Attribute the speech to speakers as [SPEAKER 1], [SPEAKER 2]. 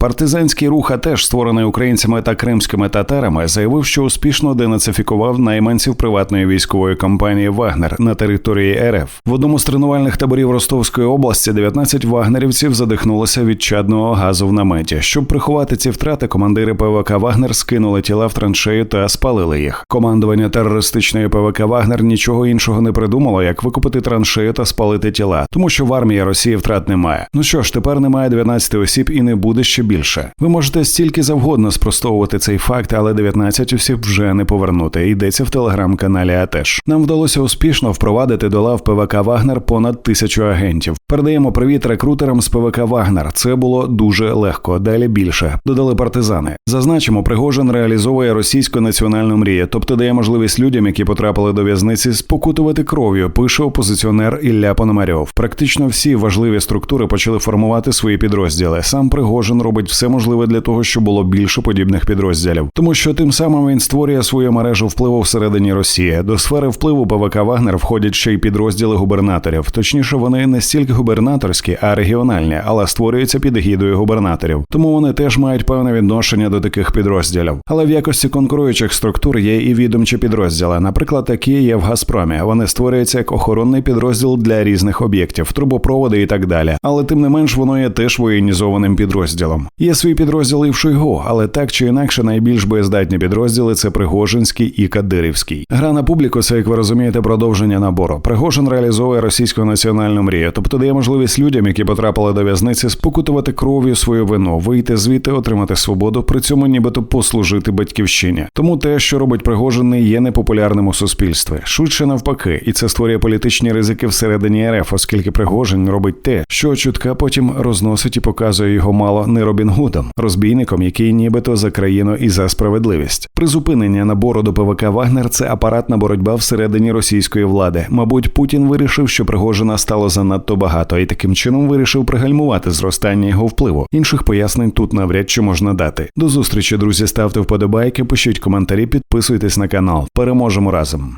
[SPEAKER 1] Партизанський рух, теж створений українцями та кримськими татарами, заявив, що успішно денацифікував найманців приватної військової компанії Вагнер на території РФ. В одному з тренувальних таборів Ростовської області 19 вагнерівців задихнулося від чадного газу в наметі. Щоб приховати ці втрати, командири ПВК Вагнер скинули тіла в траншею та спалили їх. Командування терористичної ПВК Вагнер нічого іншого не придумало, як викупити траншею та спалити тіла, тому що в армії Росії втрат немає. Ну що ж, тепер немає 19 осіб і не буде ще більше. Ви можете стільки завгодно спростовувати цей факт, але 19 осіб вже не повернути. Йдеться в телеграм-каналі. АТЕШ. нам вдалося успішно впровадити до лав ПВК Вагнер понад тисячу агентів. Передаємо привіт рекрутерам з ПВК Вагнер. Це було дуже легко. Далі більше додали партизани. Зазначимо, Пригожин реалізовує російську національну мрію, тобто дає можливість людям, які потрапили до в'язниці, спокутувати кров'ю. Пише опозиціонер Ілля Пономарьов. Практично всі важливі структури почали формувати свої підрозділи. Сам Пригожин робить все можливе для того, щоб було більше подібних підрозділів, тому що тим самим він створює свою мережу впливу всередині Росії. До сфери впливу ПВК Вагнер входять ще й підрозділи губернаторів. Точніше, вони не стільки губернаторські, а регіональні, але створюються під егідою губернаторів. Тому вони теж мають певне відношення до таких підрозділів. Але в якості конкуруючих структур є і відомчі підрозділи. Наприклад, такі є в Газпромі. Вони створюються як охоронний підрозділ для різних об'єктів, трубопроводи і так далі. Але тим не менш воно є теж воєнізованим підрозділом. Є свій підрозділ і в Шойгу, але так чи інакше найбільш боєздатні підрозділи це Пригожинський і Кадирівський. Гра на публіку це, як ви розумієте, продовження набору. Пригожин реалізовує російську національну мрію, тобто дає можливість людям, які потрапили до в'язниці, спокутувати кров'ю свою вину, вийти звідти, отримати свободу, при цьому нібито послужити батьківщині. Тому те, що робить Пригожин, є непопулярним у суспільстві. Швидше навпаки, і це створює політичні ризики всередині РФ, оскільки Пригожин робить те, що чутка потім розносить і показує його мало не Робін Гудом, розбійником, який нібито за країну і за справедливість. Призупинення набору до ПВК Вагнер це апаратна боротьба всередині російської влади. Мабуть, Путін вирішив, що Пригожина стало занадто багато, і таким чином вирішив пригальмувати зростання його впливу. Інших пояснень тут навряд чи можна дати. До зустрічі, друзі, ставте вподобайки, пишіть коментарі, підписуйтесь на канал. Переможемо разом.